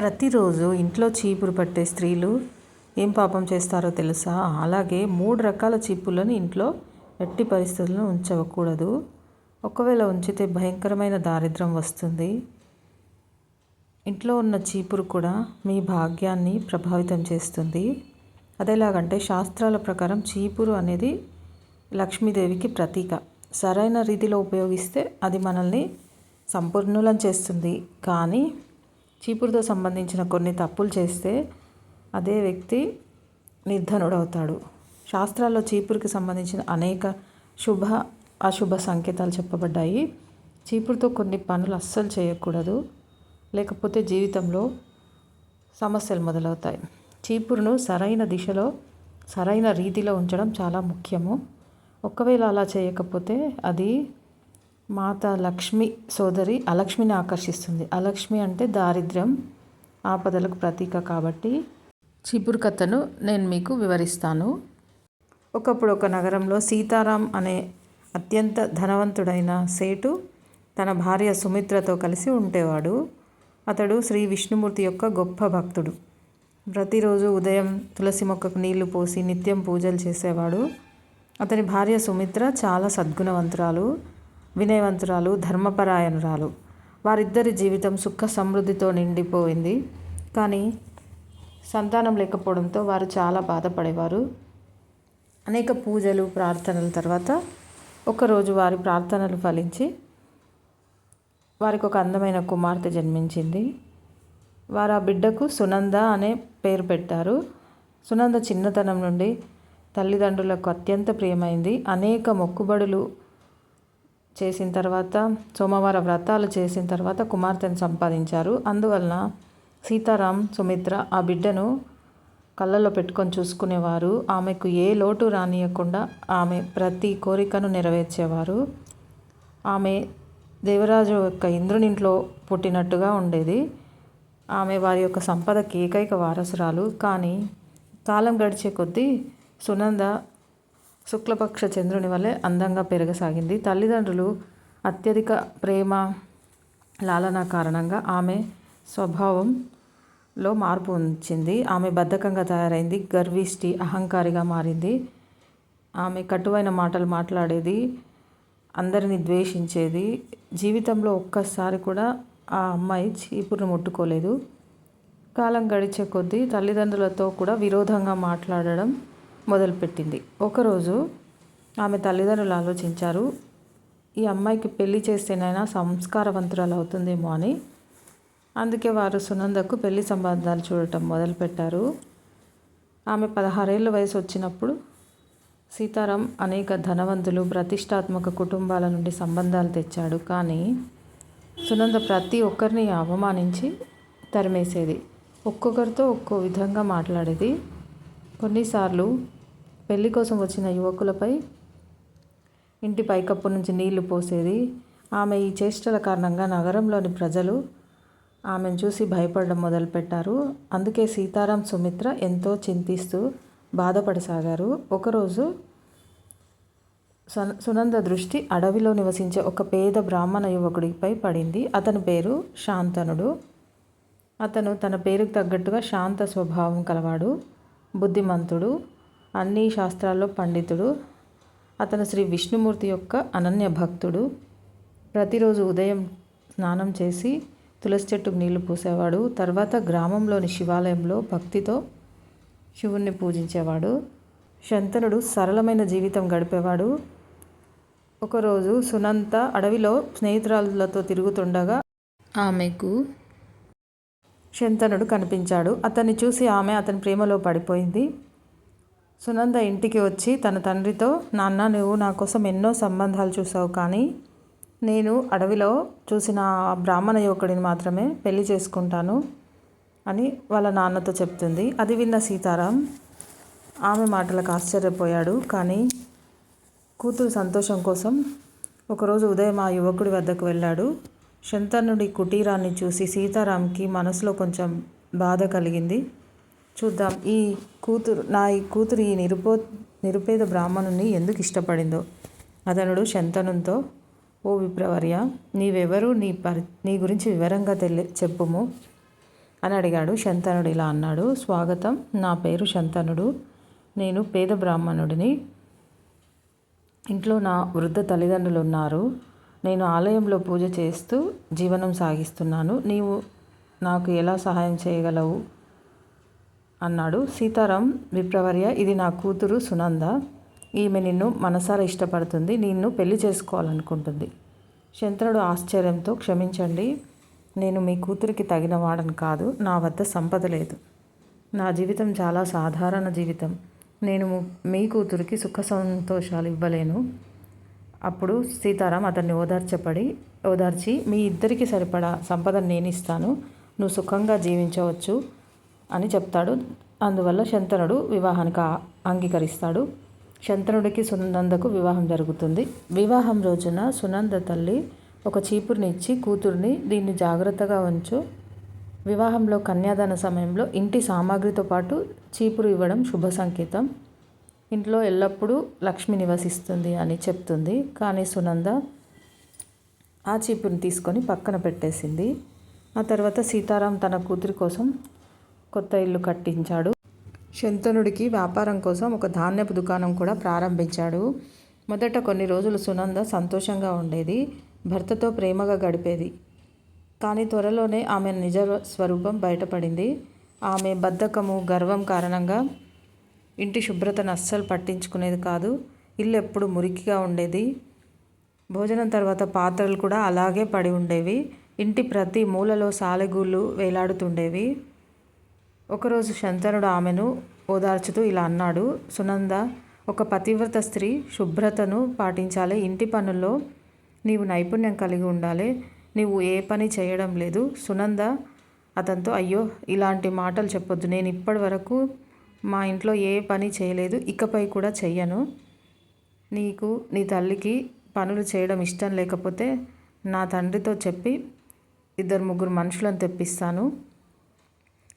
ప్రతిరోజు ఇంట్లో చీపురు పట్టే స్త్రీలు ఏం పాపం చేస్తారో తెలుసా? అలాగే మూడు రకాల చీపులను ఇంట్లో ఎట్టి పరిస్థితుల్లో ఉంచకూడదు. ఒకవేళ ఉంచితే భయంకరమైన దారిద్రం వస్తుంది. ఇంట్లో ఉన్న చీపురు కూడా మీ భాగ్యాన్ని ప్రభావితం చేస్తుంది. అదేలాగంటే శాస్త్రాల ప్రకారం చీపురు అనేది లక్ష్మీదేవికి ప్రతీక. సరైన రీతిలో ఉపయోగిస్తే అది మనల్ని సంపూర్ణులం చేస్తుంది. కానీ చీపురుతో సంబంధించిన కొన్ని తప్పులు చేస్తే అదే వ్యక్తి నిర్ధనుడవుతాడు. శాస్త్రాల్లో చీపురుకి సంబంధించిన అనేక శుభ అశుభ సంకేతాలు చెప్పబడ్డాయి. చీపురుతో కొన్ని పనులు అస్సలు చేయకూడదు. లేకపోతే జీవితంలో సమస్యలు మొదలవుతాయి. చీపురును సరైన దిశలో సరైన రీతిలో ఉంచడం చాలా ముఖ్యము. ఒకవేళ అలా చేయకపోతే అది మాత లక్ష్మి సోదరి అలక్ష్మిని ఆకర్షిస్తుంది. అలక్ష్మి అంటే దారిద్ర్యం ఆపదలకు ప్రతీక కాబట్టి చిపురు కథను నేను మీకు వివరిస్తాను. ఒకప్పుడు ఒక నగరంలో సీతారాం అనే అత్యంత ధనవంతుడైన సేటు తన భార్య సుమిత్రతో కలిసి ఉండేవాడు. అతడు శ్రీ విష్ణుమూర్తి యొక్క గొప్ప భక్తుడు. ప్రతిరోజు ఉదయం తులసి మొక్కకు నీళ్ళు పోసి నిత్యం పూజలు చేసేవాడు. అతని భార్య సుమిత్ర చాలా సద్గుణవంతురాలు. వినయవంతురాలు ధర్మపరాయణురాలు. వారిద్దరి జీవితం సుఖ సమృద్ధితో నిండిపోయింది. కానీ సంతానం లేకపోవడంతో వారు చాలా బాధపడేవారు. అనేక పూజలు ప్రార్థనల తర్వాత ఒకరోజు వారి ప్రార్థనలు ఫలించి వారికి ఒక అందమైన కుమార్తె జన్మించింది. వారు ఆ బిడ్డకు సునంద అనే పేరు పెట్టారు. సునంద చిన్నతనం నుండి తల్లిదండ్రులకు అత్యంత ప్రియమైంది. అనేక మొక్కుబడులు చేసిన తర్వాత సోమవార వ్రతాలు చేసిన తర్వాత కుమార్తెను సంపాదించారు. అందువలన సీతారాం సుమిత్ర ఆ బిడ్డను కళ్ళలో పెట్టుకొని చూసుకునేవారు. ఆమెకు ఏ లోటు రానియకుండా ఆమె ప్రతి కోరికను నెరవేర్చేవారు. ఆమె దేవరాజు యొక్క ఇంద్రునింట్లో పుట్టినట్టుగా ఉండేది. ఆమె వారి యొక్క సంపదకి ఏకైక వారసురాలు. కానీ కాలం గడిచే కొద్దీ సునంద శుక్లపక్ష చంద్రుని వలె అందంగా పెరగసాగింది. తల్లిదండ్రులు అత్యధిక ప్రేమ లాలన కారణంగా ఆమె స్వభావంలో మార్పు ఉంచింది. ఆమె బద్ధకంగా తయారైంది. గర్విష్టి అహంకారిగా మారింది. ఆమె కటువైన మాటలు మాట్లాడేది అందరిని ద్వేషించేది. జీవితంలో ఒక్కసారి కూడా ఆ అమ్మాయి చీపురును ముట్టుకోలేదు. కాలం గడిచే కొద్దీ తల్లిదండ్రులతో కూడా విరోధంగా మాట్లాడడం మొదలుపెట్టింది. ఒకరోజు ఆమె తల్లిదండ్రులు ఆలోచించారు ఈ అమ్మాయికి పెళ్ళి చేస్తేనైనా సంస్కారవంతురాలు అవుతుందేమో అని. అందుకే వారు సునందకు పెళ్ళి సంబంధాలు చూడటం మొదలుపెట్టారు. ఆమె పదహారేళ్ళ వయసు వచ్చినప్పుడు సీతారాం అనేక ధనవంతులు ప్రతిష్టాత్మక కుటుంబాల నుండి సంబంధాలు తెచ్చాడు. కానీ సునంద ప్రతి ఒక్కరిని అవమానించి తరిమేసేది. ఒక్కొక్కరితో ఒక్కో విధంగా మాట్లాడేది. కొన్నిసార్లు పెళ్ళి కోసం వచ్చిన యువకులపై ఇంటి పైకప్పు నుంచి నీళ్ళు పోసేది. ఆమె ఈ చేష్టల కారణంగా నగరంలోని ప్రజలు ఆమెను చూసి భయపడడం మొదలుపెట్టారు. అందుకే సీతారాం సుమిత్ర ఎంతో చింతిస్తూ బాధపడసాగారు. ఒకరోజు సునంద దృష్టి అడవిలో నివసించే ఒక పేద బ్రాహ్మణ యువకుడిపై పడింది. అతని పేరు శాంతనుడు. అతను తన పేరుకు తగ్గట్టుగా శాంత స్వభావం కలవాడు బుద్ధిమంతుడు. అన్ని శాస్త్రాల్లో పండితుడు. అతను శ్రీ విష్ణుమూర్తి యొక్క అనన్య భక్తుడు. ప్రతిరోజు ఉదయం స్నానం చేసి తులసి చెట్టుకు నీళ్ళు పూసేవాడు. తర్వాత గ్రామంలోని శివాలయంలో భక్తితో శివుణ్ణి పూజించేవాడు. శంతనుడు సరళమైన జీవితం గడిపేవాడు. ఒకరోజు సునంత అడవిలో స్నేహితురాలతో తిరుగుతుండగా ఆమెకు శంతనుడు కనిపించాడు. అతన్ని చూసి ఆమె అతని ప్రేమలో పడిపోయింది. సునంద ఇంటికి వచ్చి తన తండ్రితో నాన్న నువ్వు నా కోసం ఎన్నో సంబంధాలు చూసావు కానీ నేను అడవిలో చూసిన బ్రాహ్మణ యువకుడిని మాత్రమే పెళ్ళి చేసుకుంటాను అని వాళ్ళ నాన్నతో చెప్తుంది. అది విన్న సీతారాం ఆమె మాటలకు ఆశ్చర్యపోయాడు. కానీ కూతురు సంతోషం కోసం ఒకరోజు ఉదయం ఆ యువకుడి వద్దకు వెళ్ళాడు. శంతనుడి కుటీరాన్ని చూసి సీతారాంకి మనసులో కొంచెం బాధ కలిగింది. చూద్దాం. ఈ కూతురు నా ఈ కూతురు ఈ నిరుపో నిరుపేద బ్రాహ్మణుని ఎందుకు ఇష్టపడిందో? అతనుడు శంతనుతో ఓ విప్రవర్య నీవెవరు? నీ పరి నీ గురించి వివరంగా తెలి చెప్పుము అని అడిగాడు. శంతనుడు ఇలా అన్నాడు. స్వాగతం. నా పేరు శంతనుడు. నేను పేద బ్రాహ్మణుడిని. ఇంట్లో నా వృద్ధ తల్లిదండ్రులు ఉన్నారు నేను ఆలయంలో పూజ చేస్తూ జీవనం సాగిస్తున్నాను. నీవు నాకు ఎలా సహాయం చేయగలవు? అన్నాడు. సీతారాం విప్రవర్య ఇది నా కూతురు సునంద. ఈమె నిన్ను మనసారా ఇష్టపడుతుంది. నిన్ను పెళ్ళి చేసుకోవాలనుకుంటుంది. శంత్రుడు ఆశ్చర్యంతో క్షమించండి. నేను మీ కూతురికి తగిన వాడని కాదు. నా వద్ద సంపద లేదు. నా జీవితం చాలా సాధారణ జీవితం. నేను మీ కూతురికి సుఖ సంతోషాలు ఇవ్వలేను అప్పుడు సీతారాం అతన్ని ఓదార్చపడి ఓదార్చి మీ ఇద్దరికి సరిపడా సంపద నేను ఇస్తాను నువ్వు సుఖంగా జీవించవచ్చు. అని చెప్తాడు. అందువల్ల శంతనుడు వివాహానికి అంగీకరిస్తాడు. శంతనుడికి సునందకు వివాహం జరుగుతుంది. వివాహం రోజున సునంద తల్లి ఒక చీపురుని ఇచ్చి కూతుర్ని దీన్ని జాగ్రత్తగా ఉంచు. వివాహంలో కన్యాదాన సమయంలో ఇంటి సామాగ్రితో పాటు చీపురు ఇవ్వడం శుభ సంకేతం. ఇంట్లో ఎల్లప్పుడూ లక్ష్మి నివసిస్తుంది అని చెప్తుంది. కానీ సునంద ఆ చీపురుని తీసుకొని పక్కన పెట్టేసింది. ఆ తర్వాత సీతారాం తన కూతురి కోసం కొత్త ఇల్లు కట్టించాడు. శంతనుడికి వ్యాపారం కోసం ఒక ధాన్యపు దుకాణం కూడా ప్రారంభించాడు. మొదట కొన్ని రోజులు సునంద సంతోషంగా ఉండేది. భర్తతో ప్రేమగా గడిపేది. కానీ త్వరలోనే ఆమె నిజ స్వరూపం బయటపడింది. ఆమె బద్ధకము గర్వం కారణంగా ఇంటి శుభ్రతను అస్సలు పట్టించుకునేది కాదు. ఇల్లు ఎప్పుడు మురికిగా ఉండేది. భోజనం తర్వాత పాత్రలు కూడా అలాగే పడి ఉండేవి. ఇంటి ప్రతి మూలలో సాలెగూళ్ళు వేలాడుతుండేవి. ఒకరోజు శంతనుడు ఆమెను ఓదార్చుతూ ఇలా అన్నాడు సునంద ఒక పతివ్రత స్త్రీ శుభ్రతను పాటించాలి. ఇంటి పనుల్లో నీవు నైపుణ్యం కలిగి ఉండాలి. నీవు ఏ పని చేయడం లేదు. సునంద అతనితో అయ్యో ఇలాంటి మాటలు చెప్పొద్దు. నేను ఇప్పటి వరకు మా ఇంట్లో ఏ పని చేయలేదు. ఇకపై కూడా చెయ్యను. నీకు నీ తల్లికి పనులు చేయడం ఇష్టం లేకపోతే నా తండ్రితో చెప్పి ఇద్దరు ముగ్గురు మనుషులను తెప్పిస్తాను.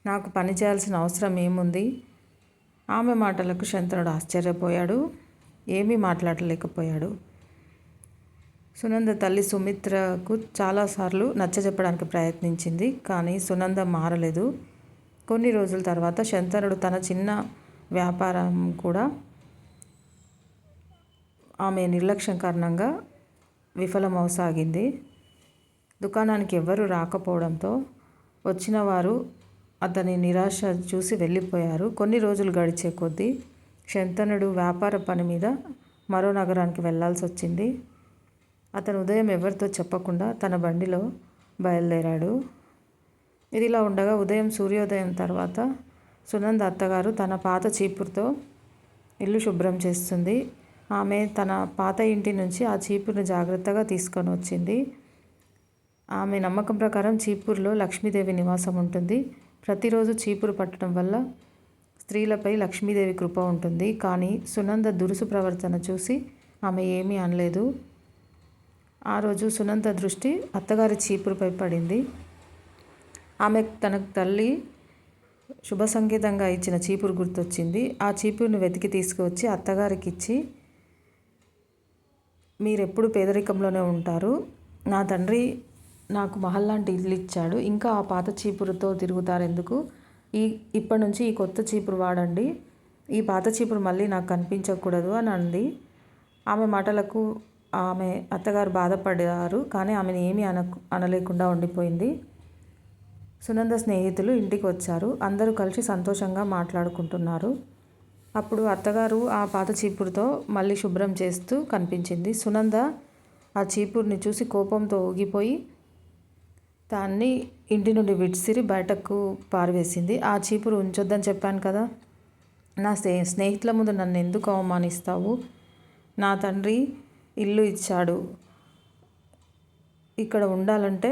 నాకు పని చేయాల్సిన అవసరం ఏముంది? ఆమె మాటలకు శంతనుడు ఆశ్చర్యపోయాడు. ఏమీ మాట్లాడలేకపోయాడు. సునంద తల్లి సుమిత్రకు చాలాసార్లు నచ్చజెప్పడానికి ప్రయత్నించింది కానీ సునంద మారలేదు. కొన్ని రోజుల తర్వాత శంతనుడు తన చిన్న వ్యాపారం కూడా ఆమె నిర్లక్ష్యం కారణంగా విఫలమవసాగింది. దుకాణానికి ఎవ్వరూ రాకపోవడంతో వచ్చిన వారు అతని నిరాశ చూసి వెళ్ళిపోయారు. కొన్ని రోజులు గడిచే కొద్దీ శంతనుడు వ్యాపార పని మీద మరో నగరానికి వెళ్ళాల్సి వచ్చింది. అతను ఉదయం ఎవరితో చెప్పకుండా తన బండిలో బయలుదేరాడు. ఇదిలా ఉండగా ఉదయం సూర్యోదయం తర్వాత సునంద అత్తగారు తన పాత చీపురుతో ఇల్లు శుభ్రం చేస్తుంది. ఆమె తన పాత ఇంటి నుంచి ఆ చీపురును జాగ్రత్తగా తీసుకొని వచ్చింది. ఆమె నమ్మకం ప్రకారం చీపూర్లో లక్ష్మీదేవి నివాసం ఉంటుంది. ప్రతిరోజు చీపురు పట్టడం వల్ల స్త్రీలపై లక్ష్మీదేవి కృప ఉంటుంది. కానీ సునంద దురుసు ప్రవర్తన చూసి ఆమె ఏమీ అనలేదు. ఆ రోజు సునంద దృష్టి అత్తగారి చీపురుపై పడింది. ఆమె తన తల్లి శుభ సంకేతంగా ఇచ్చిన చీపురు గుర్తొచ్చింది. ఆ చీపురును వెతికి తీసుకువచ్చి అత్తగారికి ఇచ్చి మీరెప్పుడు పేదరికంలోనే ఉంటారు. నా తండ్రి నాకు మహల్ లాంటి ఇల్లు ఇచ్చాడు. ఇంకా ఆ పాత చీపురుతో తిరుగుతారు ఎందుకు? ఈ ఇప్పటి నుంచి ఈ కొత్త చీపురు వాడండి. ఈ పాత చీపురు మళ్ళీ నాకు కనిపించకూడదు అని అంది. ఆమె మాటలకు ఆమె అత్తగారు బాధపడారు కానీ ఆమెను ఏమీ అన అనలేకుండా ఉండిపోయింది. సునంద స్నేహితులు ఇంటికి వచ్చారు. అందరూ కలిసి సంతోషంగా మాట్లాడుకుంటున్నారు. అప్పుడు అత్తగారు ఆ పాత చీపురుతో మళ్ళీ శుభ్రం చేస్తూ కనిపించింది. సునంద ఆ చీపురుని చూసి కోపంతో ఊగిపోయి దాన్ని ఇంటి నుండి విడిసిరి బయటకు పారవేసింది. ఆ చీపురు ఉంచొద్దని చెప్పాను కదా. నా స్నే స్నేహితుల ముందు నన్ను ఎందుకు అవమానిస్తావు? నా తండ్రి ఇల్లు ఇచ్చాడు. ఇక్కడ ఉండాలంటే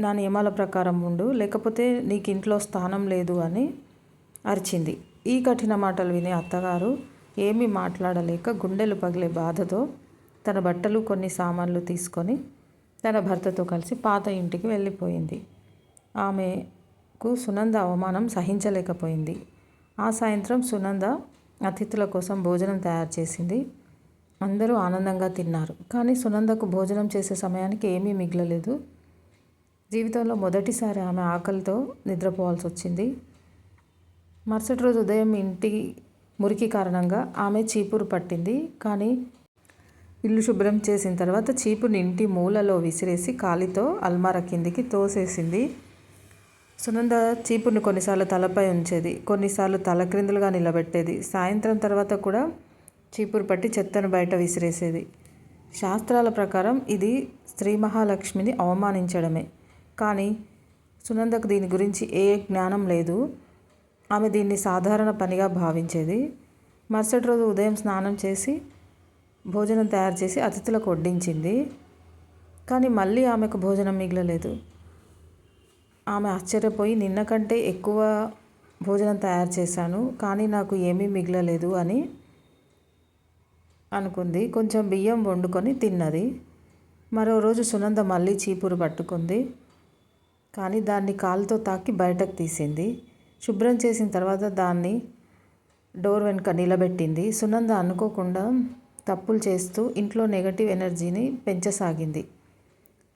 నా నియమాల ప్రకారం ఉండు. లేకపోతే నీకు ఇంట్లో స్థానం లేదు అని అరిచింది. ఈ కఠిన మాటలు విని అత్తగారు ఏమీ మాట్లాడలేక గుండెలు పగిలే బాధతో తన బట్టలు కొన్ని సామాన్లు తీసుకొని తన భర్తతో కలిసి పాత ఇంటికి వెళ్ళిపోయింది. ఆమెకు సునంద అవమానం సహించలేకపోయింది. ఆ సాయంత్రం సునంద అతిథుల కోసం భోజనం తయారు చేసింది. అందరూ ఆనందంగా తిన్నారు. కానీ సునందకు భోజనం చేసే సమయానికి ఏమీ మిగలలేదు. జీవితంలో మొదటిసారి ఆమె ఆకలితో నిద్రపోవాల్సి వచ్చింది. మరుసటి రోజు ఉదయం ఇంటి మురికి కారణంగా ఆమె చీపురు పట్టింది. కానీ ఇల్లు శుభ్రం చేసిన తర్వాత చీపుని ఇంటి మూలలో విసిరేసి కాలితో అల్మారా కిందికి తోసేసింది. సునంద చీపుని కొన్నిసార్లు తలపై ఉంచేది కొన్నిసార్లు తలక్రిందులుగా నిలబెట్టేది. సాయంత్రం తర్వాత కూడా చీపురు పట్టి చెత్తను బయట విసిరేసేది. శాస్త్రాల ప్రకారం ఇది స్త్రీ మహాలక్ష్మిని అవమానించడమే. కానీ సునందకు దీని గురించి ఏ జ్ఞానం లేదు. ఆమె దీన్ని సాధారణ పనిగా భావించేది. మరుసటి రోజు ఉదయం స్నానం చేసి భోజనం తయారు చేసి అతిథులకు వడ్డించింది. కానీ మళ్ళీ ఆమెకు భోజనం మిగలలేదు. ఆమె ఆశ్చర్యపోయి నిన్న కంటే ఎక్కువ భోజనం తయారు చేశాను కానీ నాకు ఏమీ మిగలలేదు అని అనుకుంది. కొంచెం బియ్యం వండుకొని తిన్నది. మరో రోజు సునంద మళ్ళీ చీపురు పట్టుకుంది. కానీ దాన్ని కాలుతో తాకి బయటకు తీసింది. శుభ్రం చేసిన తర్వాత దాన్ని డోర్ వెనుక నిలబెట్టింది. సునంద అనుకోకుండా తప్పులు చేస్తూ ఇంట్లో నెగటివ్ ఎనర్జీని పెంచసాగింది.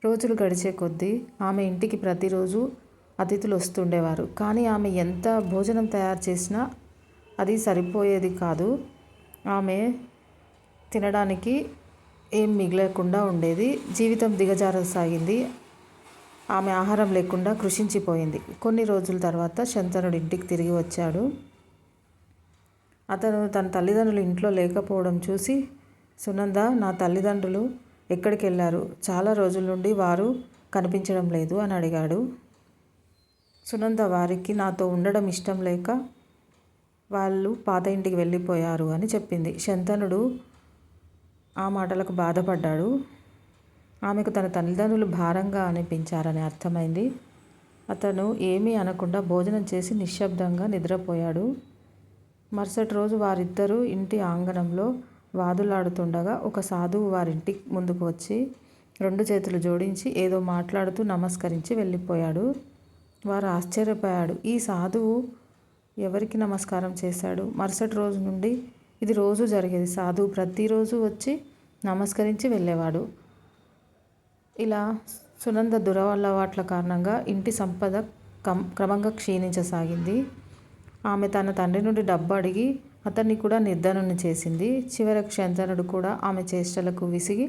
రోజులు గడిచే కొద్దీ ఆమె ఇంటికి ప్రతిరోజు అతిథులు వస్తుండేవారు కానీ ఆమె ఎంత భోజనం తయారు చేసినా అది సరిపోయేది కాదు. ఆమె తినడానికి ఏం మిగలకుండా ఉండేది. జీవితం దిగజారసాగింది. ఆమె ఆహారం లేకుండా కృషించిపోయింది. కొన్ని రోజుల తర్వాత శంతనుడు ఇంటికి తిరిగి వచ్చాడు. అతను తన తల్లిదండ్రులు ఇంట్లో లేకపోవడం చూసి సునంద నా తల్లిదండ్రులు ఎక్కడికి వెళ్ళారు చాలా రోజుల నుండి వారు కనిపించడం లేదు అని అడిగాడు. సునంద వారికి నాతో ఉండడం ఇష్టం లేక వాళ్ళు పాత ఇంటికి వెళ్ళిపోయారు అని చెప్పింది. శంతనుడు ఆ మాటలకు బాధపడ్డాడు. ఆమెకు తన తల్లిదండ్రులు భారంగా అనిపించారని అర్థమైంది. అతను ఏమీ అనకుండా భోజనం చేసి నిశ్శబ్దంగా నిద్రపోయాడు. మరుసటి రోజు వారిద్దరూ ఇంటి ఆంగణంలో వాదులాడుతుండగా ఒక సాధువు వారింటి ముందుకు వచ్చి రెండు చేతులు జోడించి ఏదో మాట్లాడుతూ నమస్కరించి వెళ్ళిపోయాడు. వారు ఆశ్చర్యపోయాడు. ఈ సాధువు ఎవరికి నమస్కారం చేశాడు? మరుసటి రోజు నుండి ఇది రోజు జరిగేది. సాధువు ప్రతిరోజు వచ్చి నమస్కరించి వెళ్ళేవాడు. ఇలా సునంద దురవలవాట్ల కారణంగా ఇంటి సంపద కం క్రమంగా క్షీణించసాగింది. ఆమె తన తండ్రి నుండి డబ్బు అడిగి అతన్ని కూడా నిర్ధనుని చేసింది. చివరకు శంతనుడు కూడా ఆమె చేష్టలకు విసిగి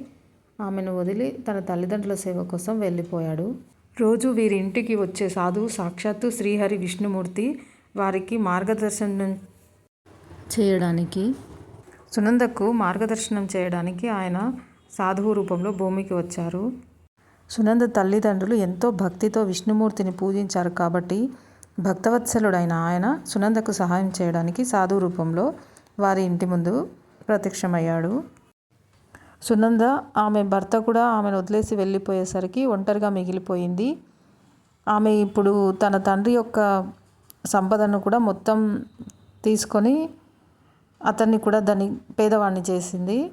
ఆమెను వదిలి తన తల్లిదండ్రుల సేవ కోసం వెళ్ళిపోయాడు. రోజు వీరి ఇంటికి వచ్చే సాధువు సాక్షాత్తు శ్రీహరి విష్ణుమూర్తి వారికి మార్గదర్శనం చేయడానికి సునందకు మార్గదర్శనం చేయడానికి ఆయన సాధువు రూపంలో భూమికి వచ్చారు. సునంద తల్లిదండ్రులు ఎంతో భక్తితో విష్ణుమూర్తిని పూజించారు కాబట్టి భక్తవత్సలుడైన ఆయన సునందకు సహాయం చేయడానికి సాధు రూపంలో వారి ఇంటి ముందు ప్రత్యక్షమయ్యాడు. సునంద ఆమె భర్త కూడా ఆమెను వదిలేసి వెళ్ళిపోయేసరికి ఒంటరిగా మిగిలిపోయింది. ఆమె ఇప్పుడు తన తండ్రి యొక్క సంపదను కూడా మొత్తం తీసుకొని అతన్ని కూడా దాన్ని పేదవాడిని చేసింది.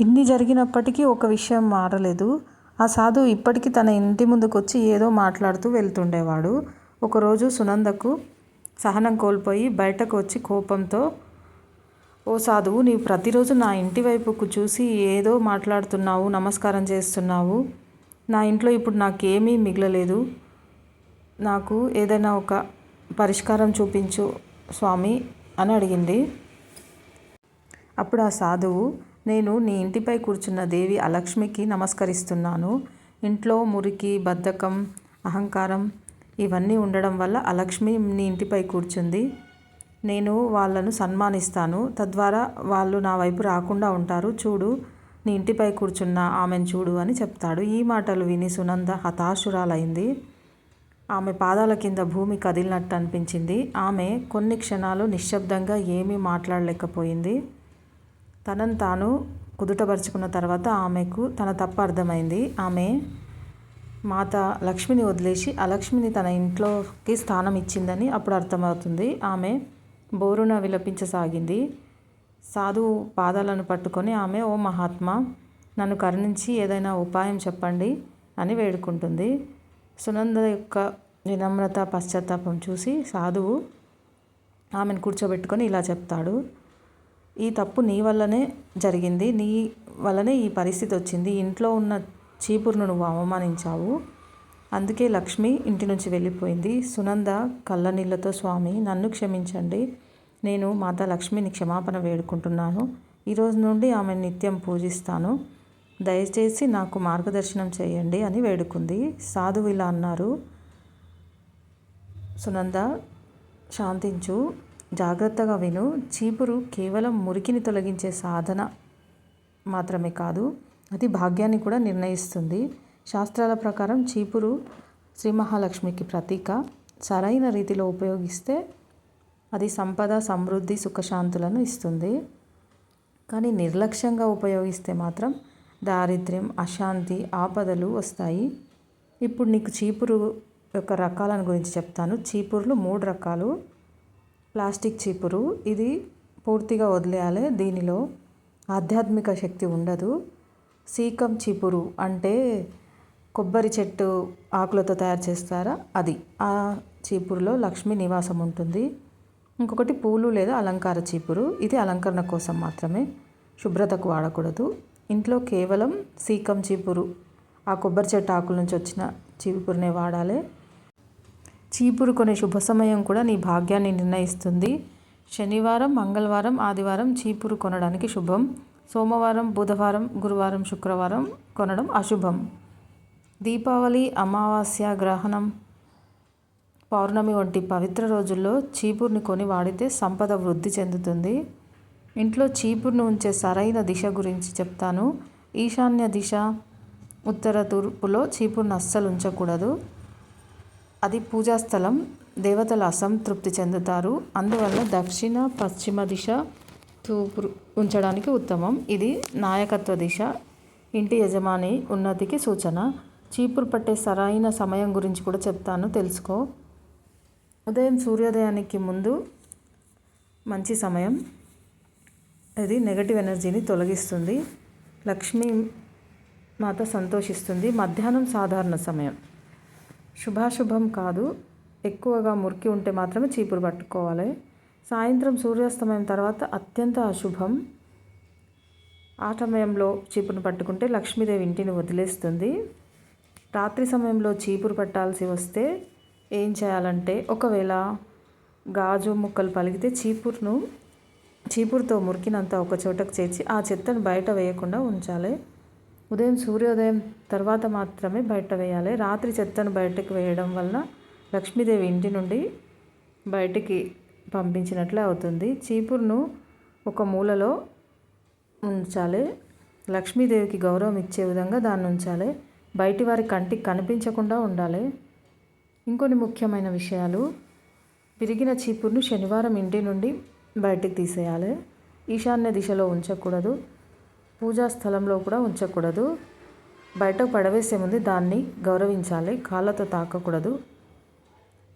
ఇన్ని జరిగినప్పటికీ ఒక విషయం మారలేదు. ఆ సాధువు ఇప్పటికీ తన ఇంటి ముందుకు వచ్చి ఏదో మాట్లాడుతూ వెళ్తుండేవాడు. ఒకరోజు సునందకు సహనం కోల్పోయి బయటకు వచ్చి కోపంతో ఓ సాధువు నీవు ప్రతిరోజు నా ఇంటి వైపుకు చూసి ఏదో మాట్లాడుతున్నావు నమస్కారం చేస్తున్నావు. నా ఇంట్లో ఇప్పుడు నాకేమీ మిగలలేదు. నాకు ఏదైనా ఒక పరిష్కారం చూపించు స్వామి అని అడిగింది. అప్పుడు ఆ సాధువు నేను నీ ఇంటిపై కూర్చున్న దేవి అలక్ష్మికి నమస్కరిస్తున్నాను. ఇంట్లో మురికి బద్ధకం అహంకారం ఇవన్నీ ఉండడం వల్ల అలక్ష్మి నీ ఇంటిపై కూర్చుంది. నేను వాళ్ళను సన్మానిస్తాను. తద్వారా వాళ్ళు నా వైపు రాకుండా ఉంటారు. చూడు నీ ఇంటిపై కూర్చున్న ఆమెను చూడు అని చెప్తాడు. ఈ మాటలు విని సునంద హతాశురాలైంది. ఆమె పాదాల కింద భూమి కదిలినట్టు అనిపించింది. ఆమె కొన్ని క్షణాలు నిశ్శబ్దంగా ఏమీ మాట్లాడలేకపోయింది. తనను తాను కుదుటపరుచుకున్న తర్వాత ఆమెకు తన తప్పు అర్థమైంది. ఆమె మాత లక్ష్మిని వదిలేసి అలక్ష్మిని తన ఇంట్లోకి స్థానం ఇచ్చిందని అప్పుడు అర్థమవుతుంది. ఆమె బోరున విలపించసాగింది. సాధువు పాదాలను పట్టుకొని ఆమె ఓ మహాత్మా నన్ను కరుణించి ఏదైనా ఉపాయం చెప్పండి అని వేడుకుంటుంది. సునంద యొక్క వినమ్రత పశ్చాత్తాపం చూసి సాధువు ఆమెను కూర్చోబెట్టుకొని ఇలా చెప్తాడు. ఈ తప్పు నీ వల్లనే జరిగింది నీ వల్లనే ఈ పరిస్థితి వచ్చింది. ఇంట్లో ఉన్న చీపురును నువ్వు అవమానించావు. అందుకే లక్ష్మి ఇంటి నుంచి వెళ్ళిపోయింది. సునంద కళ్ళనీళ్ళతో స్వామి నన్ను క్షమించండి. నేను మాతా లక్ష్మిని క్షమాపణ వేడుకుంటున్నాను. ఈరోజు నుండి ఆమె నిత్యం పూజిస్తాను. దయచేసి నాకు మార్గదర్శనం చేయండి అని వేడుకుంది. సాధువు ఇలా అన్నారు సునంద శాంతించు. జాగ్రత్తగా విను. చీపురు కేవలం మురికిని తొలగించే సాధన మాత్రమే కాదు అది భాగ్యాన్ని కూడా నిర్ణయిస్తుంది. శాస్త్రాల ప్రకారం చీపురు శ్రీ మహాలక్ష్మికి ప్రతీక. సరైన రీతిలో ఉపయోగిస్తే అది సంపద సమృద్ధి సుఖశాంతులను ఇస్తుంది. కానీ నిర్లక్ష్యంగా ఉపయోగిస్తే మాత్రం దారిద్ర్యం అశాంతి ఆపదలు వస్తాయి. ఇప్పుడు నీకు చీపురు యొక్క రకాలను గురించి చెప్తాను. చీపుర్లు మూడు రకాలు. ప్లాస్టిక్ చీపురు. ఇది పూర్తిగా వదిలేయాలి. దీనిలో ఆధ్యాత్మిక శక్తి ఉండదు. సీకం చీపురు అంటే కొబ్బరి చెట్టు ఆకులతో తయారు చేస్తారా? అది. ఆ చీపురులో లక్ష్మీ నివాసం ఉంటుంది. ఇంకొకటి పూలు లేదా అలంకార చీపురు. ఇది అలంకరణ కోసం మాత్రమే. శుభ్రతకు వాడకూడదు. ఇంట్లో కేవలం సీకం చీపురు ఆ కొబ్బరి చెట్టు ఆకుల నుంచి వచ్చిన చీపురునే వాడాలి. చీపురు కొనే శుభ సమయం కూడా నీ భాగ్యాన్ని నిర్ణయిస్తుంది. శనివారం మంగళవారం ఆదివారం చీపురు కొనడానికి శుభం. సోమవారం బుధవారం గురువారం శుక్రవారం కొనడం అశుభం. దీపావళి అమావాస్య గ్రహణం పౌర్ణమి వంటి పవిత్ర రోజుల్లో చీపుర్ని కొని వాడితే సంపద వృద్ధి చెందుతుంది. ఇంట్లో చీపుర్ను ఉంచే సరైన దిశ గురించి చెప్తాను. ఈశాన్య దిశ ఉత్తర తూర్పులో చీపుర్ని అస్సలు ఉంచకూడదు. అది పూజా స్థలం దేవతలు అసంతృప్తి చెందుతారు. అందువల్ల దక్షిణ పశ్చిమ దిశ తూర్పు ఉంచడానికి ఉత్తమం. ఇది నాయకత్వ దిశ. ఇంటి యజమాని ఉన్నతికి సూచన. చీపురు పట్టే సరైన సమయం గురించి కూడా చెప్తాను తెలుసుకో. ఉదయం సూర్యోదయానికి ముందు మంచి సమయం. అది నెగటివ్ ఎనర్జీని తొలగిస్తుంది. లక్ష్మీ మాత సంతోషిస్తుంది. మధ్యాహ్నం సాధారణ సమయం. శుభాశుభం కాదు. ఎక్కువగా మురికి ఉంటే మాత్రమే చీపురు పట్టుకోవాలి. సాయంత్రం సూర్యాస్తమయం తర్వాత అత్యంత అశుభం. ఆ సమయంలో చీపురును పట్టుకుంటే లక్ష్మీదేవి ఇంటిని వదిలేస్తుంది. రాత్రి సమయంలో చీపురు పట్టాల్సి వస్తే ఏం చేయాలంటే ఒకవేళ గాజు ముక్కలు పలిగితే చీపురును చీపురుతో మురికినంత ఒక చోటకు చేర్చి ఆ చెత్తను బయట వేయకుండా ఉంచాలి. ఉదయం సూర్యోదయం తర్వాత మాత్రమే బయట వేయాలి. రాత్రి చెత్తను బయటకు వేయడం వలన లక్ష్మీదేవి ఇంటి నుండి బయటికి పంపించినట్లే అవుతుంది. చీపురును ఒక మూలలో ఉంచాలి. లక్ష్మీదేవికి గౌరవం ఇచ్చే విధంగా దాన్ని ఉంచాలి. బయటి వారి కంటికి కనిపించకుండా ఉండాలి. ఇంకొన్ని ముఖ్యమైన విషయాలు. విరిగిన చీపురును శనివారం ఇంటి నుండి బయటికి తీసేయాలి. ఈశాన్య దిశలో ఉంచకూడదు. పూజా స్థలంలో కూడా ఉంచకూడదు. బయట పడవేసే ముందు దాన్ని గౌరవించాలి. కాళ్ళతో తాకకూడదు.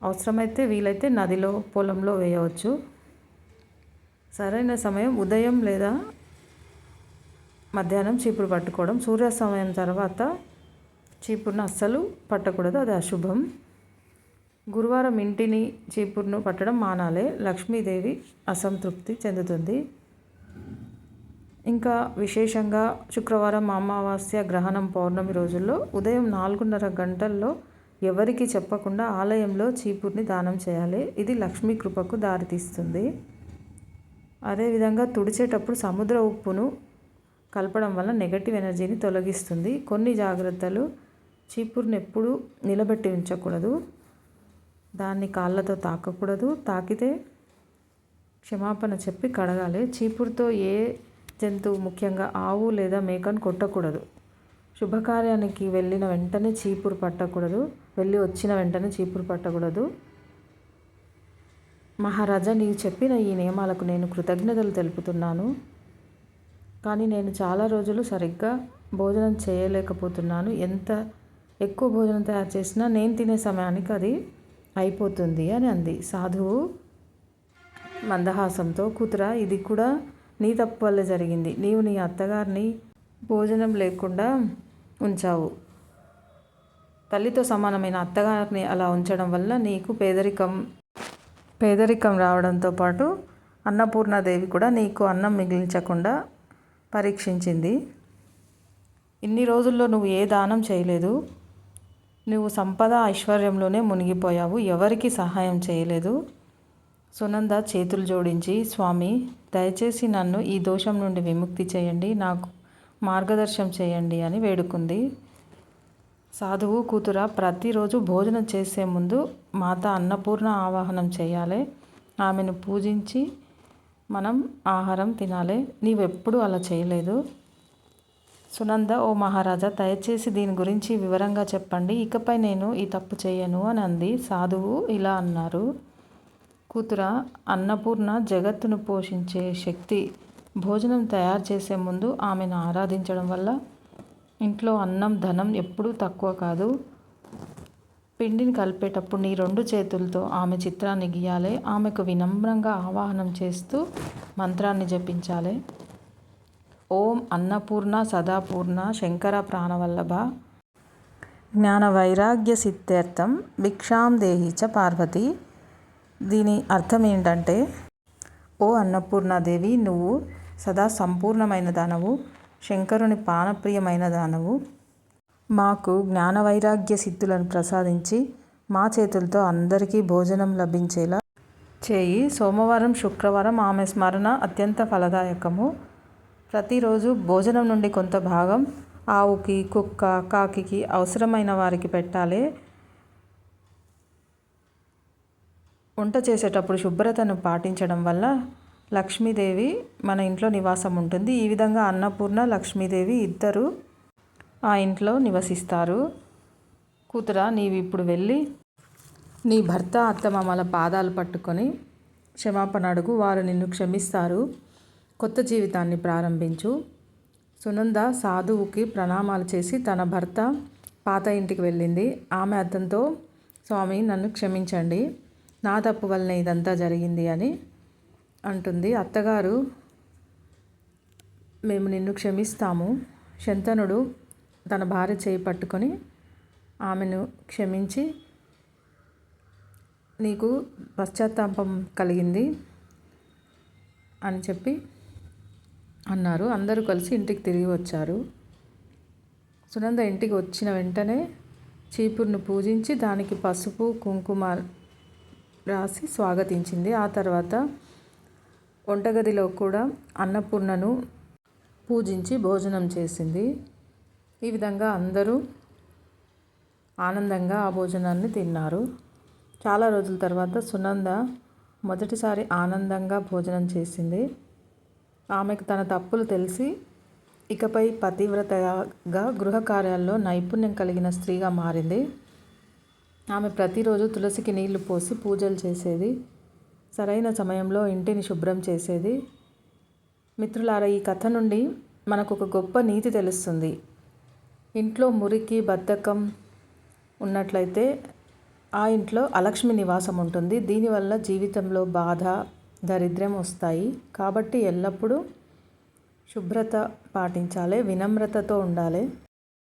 అవసరమైతే వీలైతే నదిలో పొలంలో వేయవచ్చు. సరైన సమయం ఉదయం లేదా మధ్యాహ్నం చీపురు పట్టుకోవడం. సూర్యాస్తమయం తర్వాత చీపురును అస్సలు పట్టకూడదు. అది అశుభం. గురువారం ఇంటిని చీపురును పట్టడం మానాలే. లక్ష్మీదేవి అసంతృప్తి చెందుతుంది. ఇంకా విశేషంగా శుక్రవారం అమావాస్య గ్రహణం పౌర్ణమి రోజుల్లో ఉదయం నాలుగున్నర గంటల్లో ఎవరికి చెప్పకుండా ఆలయంలో చీపుర్ని దానం చేయాలి. ఇది లక్ష్మీ కృపకు దారితీస్తుంది. అదేవిధంగా తుడిచేటప్పుడు సముద్ర ఉప్పును కలపడం వల్ల నెగటివ్ ఎనర్జీని తొలగిస్తుంది. కొన్ని జాగ్రత్తలు. చీపురుని ఎప్పుడూ నిలబెట్టి ఉంచకూడదు. దాన్ని కాళ్ళతో తాకకూడదు. తాకితే క్షమాపణ చెప్పి కడగాలి. చీపురుతో ఏ జంతువు ముఖ్యంగా ఆవు లేదా మేకను కొట్టకూడదు. శుభకార్యానికి వెళ్ళిన వెంటనే చీపురు పట్టకూడదు. వెళ్ళి వచ్చిన వెంటనే చీపురు పట్టకూడదు. మహారాజా నీవు చెప్పిన ఈ నియమాలకు నేను కృతజ్ఞతలు తెలుపుతున్నాను. కానీ నేను చాలా రోజులు సరిగ్గా భోజనం చేయలేకపోతున్నాను. ఎంత ఎక్కువ భోజనం తయారు చేసినా నేను తినే సమయానికి అది అయిపోతుంది అని అంది. సాధువు మందహాసంతో కూతురా ఇది కూడా నీ తప్పు వల్ల జరిగింది. నీవు నీ అత్తగారిని భోజనం లేకుండా ఉంచావు. తల్లితో సమానమైన అత్తగారిని అలా ఉంచడం వల్ల నీకు పేదరికం పేదరికం రావడంతో పాటు అన్నపూర్ణాదేవి కూడా నీకు అన్నం మిగిలించకుండా పరీక్షించింది. ఇన్ని రోజుల్లో నువ్వు ఏ దానం చేయలేదు. నువ్వు సంపద ఐశ్వర్యంలోనే మునిగిపోయావు. ఎవరికి సహాయం చేయలేదు. సునంద చేతులు జోడించి స్వామి దయచేసి నన్ను ఈ దోషం నుండి విముక్తి చేయండి నాకు మార్గదర్శనం చేయండి అని వేడుకుంది. సాధువు కూతుర ప్రతిరోజు భోజనం చేసే ముందు మాత అన్నపూర్ణ ఆవాహనం చేయాలి. ఆమెను పూజించి మనం ఆహారం తినాలి. నీవెప్పుడు అలా చేయలేదు. సునంద ఓ మహారాజా దయచేసి దీని గురించి వివరంగా చెప్పండి. ఇకపై నేను ఈ తప్పు చేయను అని అంది. సాధువు ఇలా అన్నారు. కూతుర అన్నపూర్ణ జగత్తును పోషించే శక్తి భోజనం తయారు చేసే ముందు ఆమెను ఆరాధించడం వల్ల ఇంట్లో అన్నం ధనం ఎప్పుడూ తక్కువ కాదు. పిండిని కలిపేటప్పుడు నీ రెండు చేతులతో ఆమె చిత్రాన్ని గీయాలి. ఆమెకు వినమ్రంగా ఆవాహనం చేస్తూ మంత్రాన్ని జపించాలి. ఓం అన్నపూర్ణ సదాపూర్ణ శంకర ప్రాణవల్లభ. జ్ఞాన వైరాగ్య సిద్ధార్థం భిక్షాం దేహి చ పార్వతి. దీని అర్థం ఏంటంటే ఓ అన్నపూర్ణాదేవి నువ్వు సదా సంపూర్ణమైన దానవు శంకరుని పానప్రియమైన దానవు. మాకు జ్ఞాన వైరాగ్య సిద్ధులను ప్రసాదించి మా చేతులతో అందరికీ భోజనం లభించేలా చేయి. సోమవారం శుక్రవారం ఆమె స్మరణ అత్యంత ఫలదాయకము. ప్రతిరోజు భోజనం నుండి కొంత భాగం ఆవుకి కుక్క కాకికి అవసరమైన వారికి పెట్టాలి. వంట చేసేటప్పుడు శుభ్రతను పాటించడం వల్ల లక్ష్మీదేవి మన ఇంట్లో నివాసం ఉంటుంది. ఈ విధంగా అన్నపూర్ణ లక్ష్మీదేవి ఇద్దరు ఆ ఇంట్లో నివసిస్తారు. కూతుర నీవి ఇప్పుడు వెళ్ళి నీ భర్త అత్తమామల పాదాలు పట్టుకొని క్షమాపణ అడుగు. వారు నిన్ను క్షమిస్తారు. కొత్త జీవితాన్ని ప్రారంభించు. సునంద సాధువుకి ప్రణామాలు చేసి తన భర్త పాత ఇంటికి వెళ్ళింది. ఆమె అతనితో స్వామి నన్ను క్షమించండి. నా తప్పు వలన ఇదంతా జరిగింది అని అంటుంది. అత్తగారు మేము నిన్ను క్షమిస్తాము. శంతనుడు తన భార్య చేయి పట్టుకొని ఆమెను క్షమించి నీకు పశ్చాత్తాపం కలిగింది అని చెప్పి అన్నారు. అందరూ కలిసి ఇంటికి తిరిగి వచ్చారు. సునంద ఇంటికి వచ్చిన వెంటనే చీపురును పూజించి దానికి పసుపు కుంకుమ రాసి స్వాగతించింది. ఆ తర్వాత వంటగదిలో కూడా అన్నపూర్ణను పూజించి భోజనం చేసింది. ఈ విధంగా అందరూ ఆనందంగా ఆ భోజనాన్ని తిన్నారు. చాలా రోజుల తర్వాత సునంద మొదటిసారి ఆనందంగా భోజనం చేసింది. ఆమెకు తన తప్పులు తెలిసి ఇకపై పతివ్రతగా గృహ కార్యాల్లో నైపుణ్యం కలిగిన స్త్రీగా మారింది. ఆమె ప్రతిరోజు తులసికి నీళ్ళు పోసి పూజలు చేసేది. సరైన సమయంలో ఇంటిని శుభ్రం చేసేది. మిత్రులారా ఈ కథ నుండి మనకు ఒక గొప్ప నీతి తెలుస్తుంది. ఇంట్లో మురికి బద్ధకం ఉన్నట్లయితే ఆ ఇంట్లో అలక్ష్మి నివాసం ఉంటుంది. దీనివల్ల జీవితంలో బాధ దరిద్రం వస్తాయి. కాబట్టి ఎల్లప్పుడూ శుభ్రత పాటించాలి వినమ్రతతో ఉండాలి.